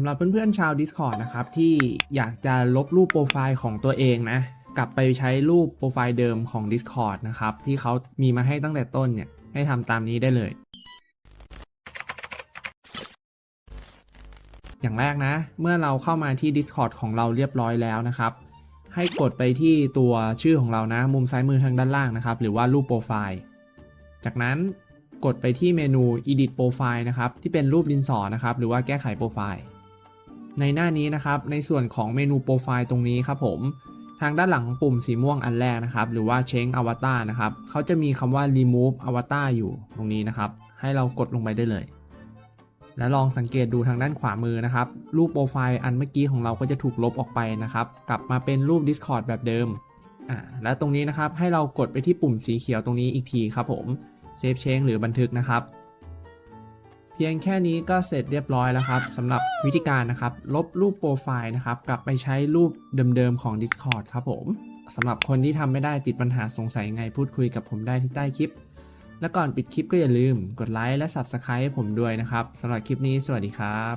ำหรับเพื่อนๆชาว Discord นะครับ ที่อยากจะลบรูปโปรไฟล์ของตัวเองนะ กลับไปใช้รูปโปรไฟล์เดิมของ Discord นะครับ ที่เขามีมาให้ตั้งแต่ต้นเนี่ย ให้ทำตามนี้ได้เลย อย่างแรกนะ เมื่อเราเข้ามาที่ Discord ของเราเรียบร้อยแล้วนะครับ ให้กดไปที่ตัวชื่อของเรานะ มุมซ้ายมือทางด้านล่างนะครับ หรือว่ารูปโปรไฟล์ จากนั้นกดไปที่เมนู edit profile นะครับ ที่เป็นรูปดินสอนะครับ หรือว่าแก้ไขโปรไฟล์ ในหน้านี้นะครับ ในส่วนของเมนูโปรไฟล์ตรงนี้ครับผม ทางด้านหลังปุ่มสีม่วงอันแรกนะครับ หรือว่า change avatar นะครับ เขาจะมีคำว่า remove avatar อยู่ตรงนี้นะครับ ให้เรากดลงไปได้เลย และลองสังเกตดูทางด้านขวามือนะครับ รูปโปรไฟล์อันเมื่อกี้ของเราก็จะถูกลบออกไปนะครับ กลับมาเป็นรูป Discord แบบเดิมอ่าและตรงนี้นะครับให้เรากดไปที่ปุ่มสีเขียวตรงนี้อีกทีครับผม Save Change หรือบันทึกนะครับ พียงแค่นี้ก็เสร็จเรียบร้อยแล้วครับสำหรับวิธีการนะครับ ลบรูปโปรไฟล์นะครับ กลับไปใช้รูปเดิมๆของ Discord ครับผมสำหรับคนที่ทำไม่ได้ติดปัญหาสงสัยไงพูดคุยกับผมได้ที่ใต้คลิป และก่อนปิดคลิปก็อย่าลืมกดไลค์และ Subscribe ให้ผมด้วยนะครับสำหรับคลิปนี้สวัสดีครับ